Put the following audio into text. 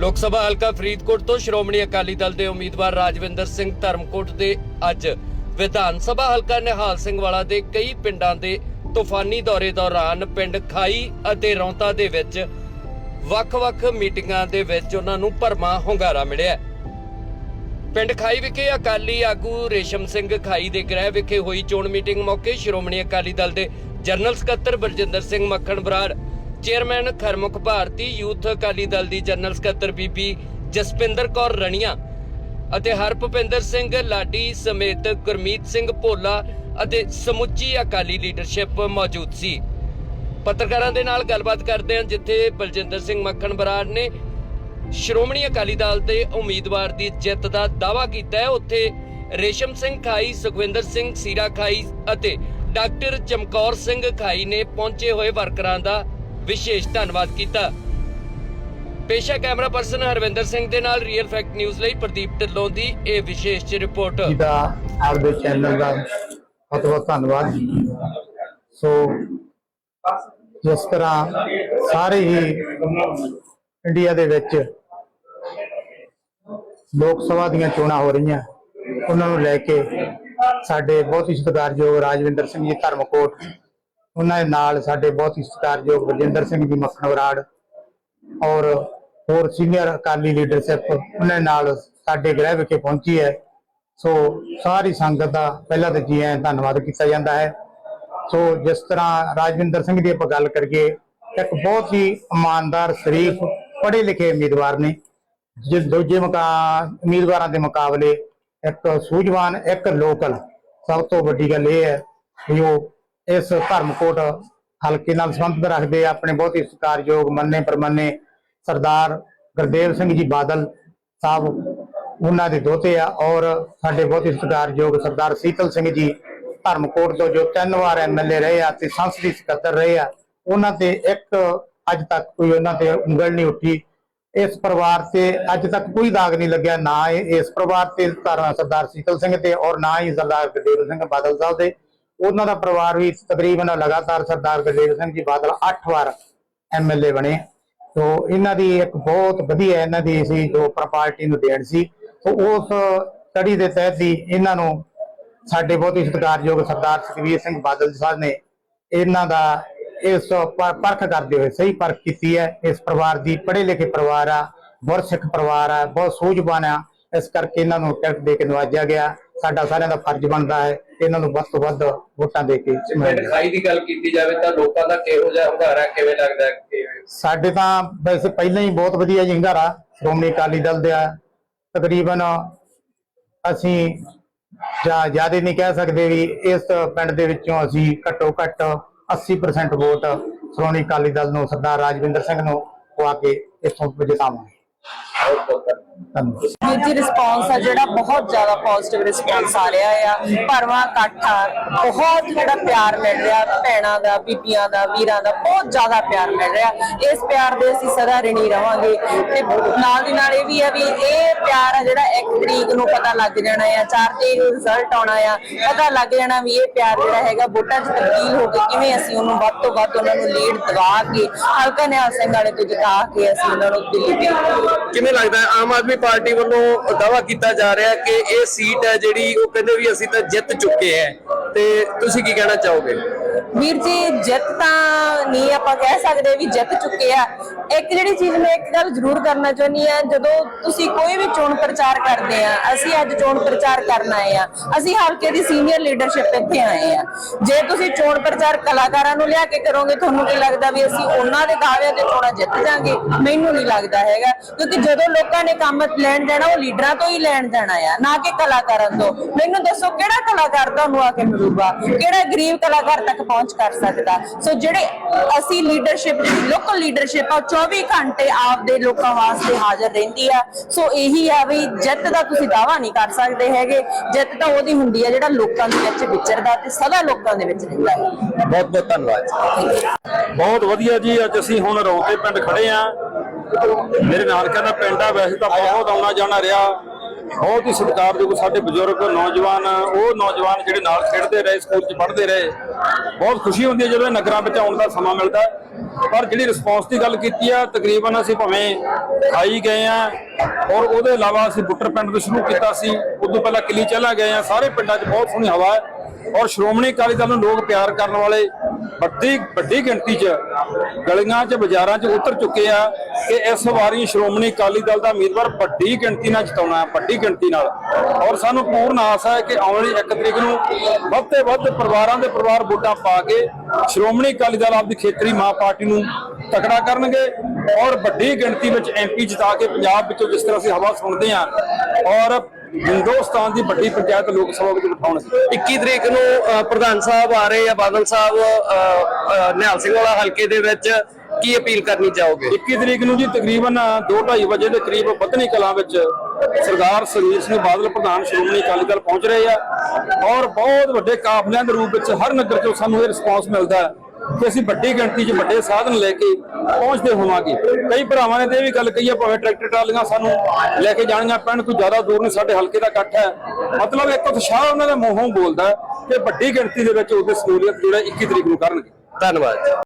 ਲੋਕ ਸਭਾ ਹਲਕਾ ਫਰੀਦਕੋਟ ਤੋਂ ਸ਼੍ਰੋਮਣੀ ਅਕਾਲੀ ਦਲ ਦੇ ਉਮੀਦਵਾਰ ਰਾਜਵਿੰਦਰ ਸਿੰਘ ਧਰਮਕੋਟ ਦੇ ਅੱਜ ਵਿਧਾਨ ਸਭਾ ਹਲਕਾ ਨਿਹਾਲ ਸਿੰਘ ਵਾਲਾ ਦੇ ਕਈ ਪਿੰਡਾਂ ਦੇ ਤੂਫਾਨੀ ਦੌਰੇ ਦੌਰਾਨ ਪਿੰਡ ਖਾਈ ਅਤੇ ਰੌਂਤਾ ਦੇ ਵਿੱਚ ਵੱਖ-ਵੱਖ ਮੀਟਿੰਗਾਂ ਦੇ ਵਿੱਚ ਉਹਨਾਂ ਨੂੰ ਭਰਮਾ ਹੁੰਗਾਰਾ ਮਿਲਿਆ। ਪਿੰਡ ਖਾਈ ਵਿਖੇ ਅਕਾਲੀ ਆਗੂ ਰੇਸ਼ਮ ਸਿੰਘ ਖਾਈ ਦੇ ਗ੍ਰਹਿ ਵਿਖੇ ਹੋਈ ਚੋਣ ਮੀਟਿੰਗ ਮੌਕੇ ਸ਼੍ਰੋਮਣੀ ਅਕਾਲੀ ਦਲ ਦੇ ਜਨਰਲ ਸਕੱਤਰ ਬਰਜਿੰਦਰ ਸਿੰਘ ਮੱਖਣ ਬਰਾੜ ਚੇਅਰਮੈਨ ਖਰਮੁਖ ਭਾਰਤੀ, ਯੂਥ ਅਕਾਲੀ ਦਲ ਦੀ ਜਨਰਲ ਸਕੱਤਰ ਬੀਬੀ ਜਸਪਿੰਦਰ ਕੌਰ ਰਣੀਆਂ ਅਤੇ ਹਰਭੁਪਿੰਦਰ ਸਿੰਘ ਲਾਡੀ ਸਮੇਤ ਗੁਰਮੀਤ ਸਿੰਘ ਭੋਲਾ ਅਤੇ ਸਮੁੱਚੀ ਅਕਾਲੀ ਲੀਡਰਸ਼ਿਪ ਮੌਜੂਦ ਸੀ। ਪੱਤਰਕਾਰਾਂ ਦੇ ਨਾਲ ਗੱਲਬਾਤ ਕਰਦੇ ਹਾਂ, ਜਿੱਥੇ ਬਲਜਿੰਦਰ ਸਿੰਘ ਮੱਖਣ ਬਰਾੜ ਨੇ ਸ਼੍ਰੋਮਣੀ ਅਕਾਲੀ ਦਲ ਦੇ ਉਮੀਦਵਾਰ ਦੀ ਜਿੱਤ ਦਾ ਦਾਅਵਾ ਕੀਤਾ ਹੈ। ਉੱਥੇ ਰੇਸ਼ਮ ਸਿੰਘ ਖਾਈ, ਸੁਖਵਿੰਦਰ ਸਿੰਘ ਸੀਰਾ ਖਾਈ ਅਤੇ ਡਾਕਟਰ ਚਮਕੌਰ ਸਿੰਘ ਖਾਈ ਨੇ ਪਹੁੰਚੇ ਹੋਏ ਵਰਕਰਾਂ ਦਾ ਵਿਸ਼ੇਸ਼ ਧੰਨਵਾਦ ਕੀਤਾ। ਪੇਸ਼ਾ ਕੈਮਰਾ ਪਰਸਨ ਹਰਵਿੰਦਰ ਸਿੰਘ ਦੇ ਨਾਲ ਰੀਅਲ ਫੈਕਟ ਨਿਊਜ਼ ਲਈ ਪ੍ਰਦੀਪ ਢਿੱਲੋਂ ਦੀ ਇਹ ਵਿਸ਼ੇਸ਼ ਰਿਪੋਰਟ ਜੀ ਦਾ ਆਪਦੇ ਚੈਨਲ ਦਾ ਬਹੁਤ ਬਹੁਤ ਧੰਨਵਾਦ। ਸੋ ਜਿਸ ਤਰ੍ਹਾਂ ਸਾਰੇ ਹੀ ਇੰਡੀਆ ਦੇ ਵਿੱਚ ਲੋਕ ਸਭਾ ਦੀਆਂ ਚੋਣਾਂ ਹੋ ਰਹੀਆਂ, ਉਹਨਾਂ ਨੂੰ ਲੈ ਕੇ ਸਾਡੇ ਬਹੁਤ ਹੀ ਸਤਿਕਾਰਯੋਗ ਰਾਜਵਿੰਦਰ ਸਿੰਘ ਜੀ ਧਰਮਕੋਟ ਉਹਨਾਂ ਦੇ ਨਾਲ ਸਾਡੇ ਬਹੁਤ ਹੀ ਸਤਿਕਾਰਯੋਗ ਬਲਜਿੰਦਰ ਸਿੰਘ ਜੀ ਮੱਖਣ ਬਰਾੜ ਔਰ ਹੋਰ ਸੀਨੀਅਰ ਅਕਾਲੀ ਲੀਡਰਸ਼ਿਪ ਉਹਨਾਂ ਨਾਲ ਸਾਡੇ ਗ੍ਰਹਿ ਵਿਖੇ ਪਹੁੰਚੀ ਹੈ। ਸੋ ਸਾਰੀ ਸੰਗਤ ਦਾ ਪਹਿਲਾਂ ਤਾਂ ਜੀ ਆਇਆਂ ਧੰਨਵਾਦ ਕੀਤਾ ਜਾਂਦਾ ਹੈ। ਸੋ ਜਿਸ ਤਰ੍ਹਾਂ ਰਾਜਵਿੰਦਰ ਸਿੰਘ ਦੀ ਆਪਾਂ ਗੱਲ ਕਰੀਏ, ਇੱਕ ਬਹੁਤ ਹੀ ਇਮਾਨਦਾਰ, ਸ਼ਰੀਫ ਪੜ੍ਹੇ ਲਿਖੇ ਉਮੀਦਵਾਰ ਨੇ, ਜਿਸ ਦੂਜੇ ਮੁਕਾ, ਉਮੀਦਵਾਰਾਂ ਦੇ ਮੁਕਾਬਲੇ ਇੱਕ ਸੂਝਵਾਨ, ਇੱਕ ਲੋਕਲ। ਸਭ ਤੋਂ ਵੱਡੀ ਗੱਲ ਇਹ ਹੈ ਵੀ ਉਹ ਇਸ ਧਰਮਕੋਟ ਹਲਕੇ ਨਾਲ ਸੰਬੰਧ ਰੱਖਦੇ ਆ, ਆਪਣੇ ਬਹੁਤ ਹੀ ਸਤਿਕਾਰਯੋਗ, ਮੰਨੇ ਪਰਮੰਨੇ ਸਰਦਾਰ ਗੁਰਦੇਵ ਸਿੰਘ ਜੀ ਬਾਦਲ ਸਾਹਿਬ, ਉਹਨਾਂ ਦੇ ਦੋਤੇ ਆ ਔਰ ਸਾਡੇ ਬਹੁਤ ਹੀ ਸਤਿਕਾਰਯੋਗ ਸਰਦਾਰ ਸੀਤਲ ਸਿੰਘ ਜੀ ਧਰਮਕੋਟ ਤੋਂ ਜੋ ਤਿੰਨ ਵਾਰ ਐਮਐਲਏ ਰਹੇ ਆ ਤੇ ਸੰਸਦੀ ਸਕੱਤਰ ਰਹੇ ਆ, ਉਹਨਾਂ ਤੇ ਇੱਕ ਅੱਜ ਤੱਕ ਕੋਈ ਉਹਨਾਂ ਤੇ ਉਂਗਲ ਨਹੀਂ ਉੱਠੀ। ਇਸ ਪਰਿਵਾਰ ਤੇ ਅੱਜ ਤੱਕ ਕੋਈ ਦਾਗ ਨਹੀਂ ਲੱਗਿਆ, ਨਾ ਇਹ ਇਸ ਪਰਿਵਾਰ ਤੇ ਸਰਦਾਰ ਸੀਤਲ ਸਿੰਘ ਤੇ ਔਰ ਨਾ ਹੀ ਸਰਦਾਰ ਗੁਰਦੇਵ ਸਿੰਘ ਬਾਦਲ ਸਾਹਿਬ ਦੇ। ਉਹਨਾਂ ਦਾ ਪਰਿਵਾਰ ਵੀ ਤਕਰੀਬਨ ਲਗਾਤਾਰ ਸਰਦਾਰ ਗੁਰਦੇਵ ਸਿੰਘ ਜੀ ਬਾਦਲ 8 ਵਾਰ ਐਮਐਲਏ ਬਣੇ। ਸੋ ਇਹਨਾਂ ਦੀ ਇੱਕ ਬਹੁਤ ਵਧੀਆ ਇਹਨਾਂ ਦੀ ਸੀ, ਜੋ ਪਾਰਟੀ ਨੂੰ ਦੇਣ ਸੀ। ਸੋ ਉਸ ਕੜੀ ਦੇ ਤਹਿਤ ਹੀ ਇਹਨਾਂ ਨੂੰ ਸਾਡੇ ਬਹੁਤ ਹੀ ਸਤਿਕਾਰਯੋਗ ਸਰਦਾਰ ਸੁਖਵੀਰ ਸਿੰਘ ਬਾਦਲ ਜੀ ਸਾਹਿਬ ਨੇ ਇਹਨਾਂ ਦਾ ਇਸ ਪਰਖ ਕਰਦੇ ਹੋਏ ਸਹੀ ਪਰਖ ਕੀਤੀ ਹੈ। ਇਸ ਪਰਿਵਾਰ ਦੀ ਪੜ੍ਹੇ ਲਿਖੇ ਪਰਿਵਾਰ ਆ, ਗੁਰਸਿੱਖ ਪਰਿਵਾਰ ਆ, ਬਹੁਤ ਸੂਝਵਾਨ ਆ। ਇਸ ਕਰਕੇ ਇਹਨਾਂ ਨੂੰ ਟਿਕਟ ਦੇ ਕੇ ਨਵਾਜਿਆ ਗਿਆ। ਸਾਡਾ ਸਾਰਿਆਂ ਦਾ ਫਰਜ਼ ਬਣਦਾ ਹੈ ਕਿ ਇਹਨਾਂ ਨੂੰ ਵੱਧ ਤੋਂ ਵੱਧ ਵੋਟਾਂ ਦੇ ਕੇ ਖਾਈ ਦੀ ਗੱਲ ਕੀਤੀ ਜਾਵੇ ਤਾਂ ਲੋਕਾਂ ਦਾ ਕਿਹੋ ਜਿਹਾ ਹੁੰਗਾਰਾ ਕਿਵੇਂ ਲੱਗਦਾ ਹੈ? ਸਾਡੇ ਤਾਂ ਵੈਸੇ ਪਹਿਲਾਂ ਹੀ ਬਹੁਤ ਵਧੀਆ ਜੀ ਹੰਗਾਰਾ। ਸ਼੍ਰੋਮਣੀ ਅਕਾਲੀ ਦਲ ਦਾ ਤਕਰੀਬਨ ਅਸੀਂ ਜਾਂ ਜ਼ਿਆਦਾ ਨਹੀਂ ਕਹਿ ਸਕਦੇ ਵੀ ਇਸ ਪਿੰਡ ਦੇ ਵਿੱਚੋਂ ਅਸੀਂ ਘੱਟੋ ਘੱਟ 80% ਵੋਟ ਸ਼੍ਰੋਮਣੀ ਅਕਾਲੀ ਦਲ ਨੂੰ ਸਰਦਾਰ ਰਾਜਵਿੰਦਰ ਸਿੰਘ ਨੂੰ ਪਵਾ ਕੇ ਇੱਥੋਂ ਜਿਤਾਵਾਂਗੇ ਜੀ ਰਿਸਪੌਂਸ ਆ ਜਿਹੜਾ ਬਹੁਤ ਜ਼ਿਆਦਾ ਪੋਜ਼ਿਟਿਵ ਰਿਸਪੌਂਸ ਆ ਰਿਹਾ ਆ। ਭਰਵਾਂ ਇਕੱਠ ਬਹੁਤ ਜਿਹੜਾ ਪਿਆਰ ਮਿਲ ਰਿਹਾ ਭੈਣਾਂ ਦਾ, ਬੀਬੀਆਂ ਦਾ, ਵੀਰਾਂ ਦਾ, ਬਹੁਤ ਜ਼ਿਆਦਾ ਪਿਆਰ ਮਿਲ ਰਿਹਾ। ਇਸ ਪਿਆਰ ਦੇ ਅਸੀਂ ਸਦਾ ਰਿਣੀ ਰਵਾਂਗੇ। ਤੇ ਨਾਲ ਦੀ ਨਾਲ ਇਹ ਵੀ ਆ ਵੀ ਇਹ ਪਿਆਰ ਆ ਜਿਹੜਾ ਇੱਕ ਤਰੀਕ ਨੂੰ ਪਤਾ ਲੱਗ ਜਾਣਾ ਆ, ਚਾਰ ਤੇ ਰਿਜ਼ਲਟ ਆਉਣਾ ਆ। ਪਤਾ ਲੱਗ ਜਾਣਾ ਵੀ ਇਹ ਪਿਆਰ ਜਿਹੜਾ ਹੈਗਾ, ਵੋਟਾਂ 'ਚ ਤਬਦੀਲ ਹੋ ਕੇ ਕਿਵੇਂ ਅਸੀਂ ਉਹਨੂੰ ਵੱਧ ਤੋਂ ਵੱਧ ਉਹਨਾਂ ਨੂੰ ਲੀਡ ਦਵਾ ਕੇ, ਹਲਕਾ ਨਿਹਾਲ ਸਿੰਘ ਵਾਲੇ ਤੋਂ ਜਿਤਾ ਕੇ ਅਸੀਂ ਉਹਨਾਂ ਨੂੰ ਦਿੱਲੀ ਭੇਜਾਂਗੇ ਕਿਵੇਂ ਲੱਗਦਾ ਆਮ ਆਦਮੀ ਪਾਰਟੀ ਵੱਲੋਂ ਦਾਵਾ ਕੀਤਾ ਜਾ ਰਿਹਾ ਕਿ ਇਹ ਸੀਟ ਹੈ ਜਿਹੜੀ ਉਹ ਕਹਿੰਦੇ ਵੀ ਅਸੀਂ ਤਾਂ ਜਿੱਤ ਚੁੱਕੇ ਹੈ। ਤੇ ਤੁਸੀਂ ਕੀ ਕਹਿਣਾ ਚਾਹੋਗੇ? ਵੀਰ ਜੀ, ਜਿੱਤ ਤਾਂ ਨਹੀਂ ਆਪਾਂ ਕਹਿ ਸਕਦੇ ਵੀ ਜਿੱਤ ਚੁੱਕੇ ਆ। ਇੱਕ ਜਿਹੜੀ ਚੀਜ਼ ਮੈਂ ਇੱਕ ਗੱਲ ਜ਼ਰੂਰ ਕਰਨਾ ਚਾਹੁੰਦੀ ਆ, ਜਦੋਂ ਤੁਸੀਂ ਕੋਈ ਵੀ ਚੋਣ ਪ੍ਰਚਾਰ ਕਰਦੇ ਆ, ਅਸੀਂ ਅੱਜ ਚੋਣ ਪ੍ਰਚਾਰ ਕਰਨ ਆਏ ਆ। ਅਸੀਂ ਹਲਕੇ ਦੀ ਸੀਨੀਅਰ ਲੀਡਰਸ਼ਿਪ ਇੱਥੇ ਆਏ ਆ। ਜੇ ਤੁਸੀਂ ਚੋਣ ਪ੍ਰਚਾਰ ਕਲਾਕਾਰਾਂ ਨੂੰ ਲਿਆ ਕੇ ਕਰੋਗੇ, ਤੁਹਾਨੂੰ ਕੀ ਲੱਗਦਾ ਵੀ ਅਸੀਂ ਉਹਨਾਂ ਦੇ ਦਾਅਵਿਆਂ ਤੇ ਚੋਣਾਂ ਜਿੱਤ ਜਾਾਂਗੇ? ਮੈਨੂੰ ਨਹੀਂ ਲੱਗਦਾ ਹੈਗਾ। ਕਿਉਂਕਿ ਜਦੋਂ ਲੋਕਾਂ ਨੇ ਕੰਮ ਲੈਣ ਜਾਣਾ, ਉਹ ਲੀਡਰਾਂ ਤੋਂ ਹੀ ਲੈਣ ਜਾਣਾ ਆ, ਨਾ ਕਿ ਕਲਾਕਾਰਾਂ ਤੋਂ। ਮੈਨੂੰ ਦੱਸੋ, ਕਿਹੜਾ ਕਲਾਕਾਰ ਤੁਹਾਨੂੰ ਆ ਕੇ ਮਿਲੂਗਾ? ਕਿਹੜਾ ਗਰੀਬ ਕਲਾਕਾਰ ਤੱਕ ਪਹੁੰਚ ਕਰ ਸਕਦਾ। ਸੋ ਜਿਹੜੇ ਅਸੀਂ ਲੀਡਰਸ਼ਿਪ ਲੋਕਲ ਲੀਡਰਸ਼ਿਪ ਆ 24 ਘੰਟੇ ਆਪਦੇ ਲੋਕਾਂ ਵਾਸਤੇ ਹਾਜ਼ਰ ਰਹਿੰਦੀ ਆ। ਸੋ ਇਹੀ ਆ ਵੀ ਜਿੱਤ ਦਾ ਤੁਸੀਂ ਦਾਵਾ ਨਹੀਂ ਕਰ ਸਕਦੇ ਹੈਗੇ। ਜਿੱਤ ਤਾਂ ਉਹਦੀ ਹੁੰਦੀ ਆ ਜਿਹੜਾ ਲੋਕਾਂ ਦੇ ਵਿੱਚ ਵਿਚਰਦਾ ਤੇ ਸਦਾ ਲੋਕਾਂ ਦੇ ਵਿੱਚ ਰਹਿੰਦਾ ਹੈ। ਬਹੁਤ ਬਹੁਤ ਧੰਨਵਾਦ ਬਹੁਤ ਵਧੀਆ ਜੀ ਅੱਜ ਅਸੀਂ ਹੁਣ ਰੌਂਦੇ ਪਿੰਡ ਖੜੇ ਆ। ਮੇਰੇ ਨਾਨਕਿਆਂ ਦਾ ਪਿੰਡ ਆ ਵੈਸੇ ਤਾਂ ਬਹੁਤ ਆਉਣਾ ਜਾਣਾ ਰਿਹਾ। ਬਹੁਤ ਹੀ ਸਤਿਕਾਰਯੋਗ ਸਾਡੇ ਬਜ਼ੁਰਗ, ਨੌਜਵਾਨ, ਉਹ ਨੌਜਵਾਨ ਜਿਹੜੇ ਨਾਲ ਖੇਡਦੇ ਰਹੇ, ਸਕੂਲ 'ਚ ਪੜ੍ਹਦੇ ਰਹੇ, ਬਹੁਤ ਖੁਸ਼ੀ ਹੁੰਦੀ ਹੈ ਜਦੋਂ ਇਹ ਨਗਰਾਂ ਵਿੱਚ ਆਉਣ ਦਾ ਸਮਾਂ ਮਿਲਦਾ ਪਰ ਜਿਹੜੀ ਰਿਸਪੌਂਸ ਦੀ ਗੱਲ ਕੀਤੀ ਆ ਤਕਰੀਬਨ ਅਸੀਂ ਭਾਵੇਂ ਖਾਈ ਗਏ ਆ ਔਰ ਉਹਦੇ ਇਲਾਵਾ ਅਸੀਂ ਬੁੱਟਰ ਪਿੰਡ ਤੋਂ ਸ਼ੁਰੂ ਕੀਤਾ ਸੀ। ਉਦੋਂ ਪਹਿਲਾਂ ਕਿਲੀ ਚਲਾ ਗਏ ਆ ਸਾਰੇ ਪਿੰਡਾਂ 'ਚ ਬਹੁਤ ਸੋਹਣੀ ਹਵਾ ਹੈ ਔਰ ਸ਼੍ਰੋਮਣੀ ਅਕਾਲੀ ਦਲ ਨੂੰ ਲੋਕ ਪਿਆਰ ਕਰਨ ਵਾਲੇ ਵੱਡੀ ਵੱਡੀ ਗਿਣਤੀ 'ਚ ਗਲੀਆਂ 'ਚ, ਬਾਜ਼ਾਰਾਂ 'ਚ ਉਤਰ ਚੁੱਕੇ ਆ। ਕਿ ਇਸ ਵਾਰੀ ਸ਼੍ਰੋਮਣੀ ਅਕਾਲੀ ਦਲ ਦਾ ਉਮੀਦਵਾਰ ਵੱਡੀ ਗਿਣਤੀ ਨਾਲ ਜਿਤਾਉਣਾ ਹੈ ਵੱਡੀ ਗਿਣਤੀ ਨਾਲ। ਔਰ ਸਾਨੂੰ ਪੂਰਨ ਆਸ ਹੈ ਕਿ ਆਉਣ ਵਾਲੀ 1 ਤਰੀਕ ਨੂੰ ਵੱਧ ਤੋਂ ਵੱਧ ਪਰਿਵਾਰਾਂ ਦੇ ਪਰਿਵਾਰ ਵੋਟਾਂ ਪਾ ਕੇ ਸ਼੍ਰੋਮਣੀ ਅਕਾਲੀ ਦਲ ਆਪਦੀ ਖੇਤਰੀ ਮਾਂ ਪਾਰਟੀ ਨੂੰ ਤਕੜਾ ਕਰਨਗੇ ਔਰ ਵੱਡੀ ਗਿਣਤੀ ਵਿੱਚ ਐਮਪੀ ਜਿਤਾ ਕੇ ਪੰਜਾਬ ਵਿੱਚੋਂ ਜਿਸ ਤਰ੍ਹਾਂ ਅਸੀਂ ਹਵਾ ਸੁਣਦੇ ਹਾਂ ਔਰ ਹਿੰਦੁਸਤਾਨ ਦੀ ਵੱਡੀ ਪੰਚਾਇਤ ਲੋਕ ਸਭਾ ਵਿੱਚ ਬਿਠਾਉਣ 21 ਤਰੀਕ ਨੂੰ ਪ੍ਰਧਾਨ ਸਾਹਿਬ ਆ ਰਹੇ ਆ ਬਾਦਲ ਸਾਹਿਬ ਅ, ਨਿਹਾਲ ਸਿੰਘ ਵਾਲਾ ਹਲਕੇ ਦੇ ਵਿੱਚ ਕੀ ਅਪੀਲ ਕਰਨੀ ਚਾਹੋਗੇ? 21 ਤਰੀਕ ਨੂੰ ਜੀ ਤਕਰੀਬਨ 2:30 ਵਜੇ ਦੇ ਕਰੀਬ ਬੱਧਨੀ ਕਲਾਂ ਵਿੱਚ ਸਰਦਾਰ ਸੁਖਬੀਰ ਸਿੰਘ ਬਾਦਲ ਪ੍ਰਧਾਨ ਸ਼੍ਰੋਮਣੀ ਅਕਾਲੀ ਦਲ ਪਹੁੰਚ ਰਹੇ ਆ ਔਰ ਬਹੁਤ ਵੱਡੇ ਕਾਫਲਿਆਂ ਦੇ ਰੂਪ ਵਿੱਚ ਹਰ ਨਗਰ ਚੋਂ ਸਾਨੂੰ ਇਹ ਰਿਸਪਾਂਸ ਮਿਲਦਾ ਹੈ ਕਿ ਅਸੀਂ ਵੱਡੀ ਗਿਣਤੀ 'ਚ ਵੱਡੇ ਸਾਧਨ ਲੈ ਕੇ ਪਹੁੰਚਦੇ ਹੋਵਾਂਗੇ। ਕਈ ਭਰਾਵਾਂ ਨੇ ਤੇ ਇਹ ਵੀ ਗੱਲ ਕਹੀ ਹੈ ਭਾਵੇਂ ਟਰੈਕਟਰ ਟਰਾਲੀਆਂ ਸਾਨੂੰ ਲੈ ਕੇ ਜਾਣੀਆਂ ਪੈਣ ਕੋਈ ਜ਼ਿਆਦਾ ਦੂਰ ਨਹੀਂ ਸਾਡੇ ਹਲਕੇ ਦਾ ਇਕੱਠ ਹੈ। ਮਤਲਬ ਇੱਕ ਉਤਸ਼ਾਹ ਉਹਨਾਂ ਦੇ ਮੂੰਹੋਂ ਬੋਲਦਾ ਕਿ ਵੱਡੀ ਗਿਣਤੀ ਦੇ ਵਿੱਚ ਉਹਦੇ ਸਹੂਲੀਅਤ ਜਿਹੜਾ 21 ਤਰੀਕ ਨੂੰ ਕਰਨਗੇ। ਧੰਨਵਾਦ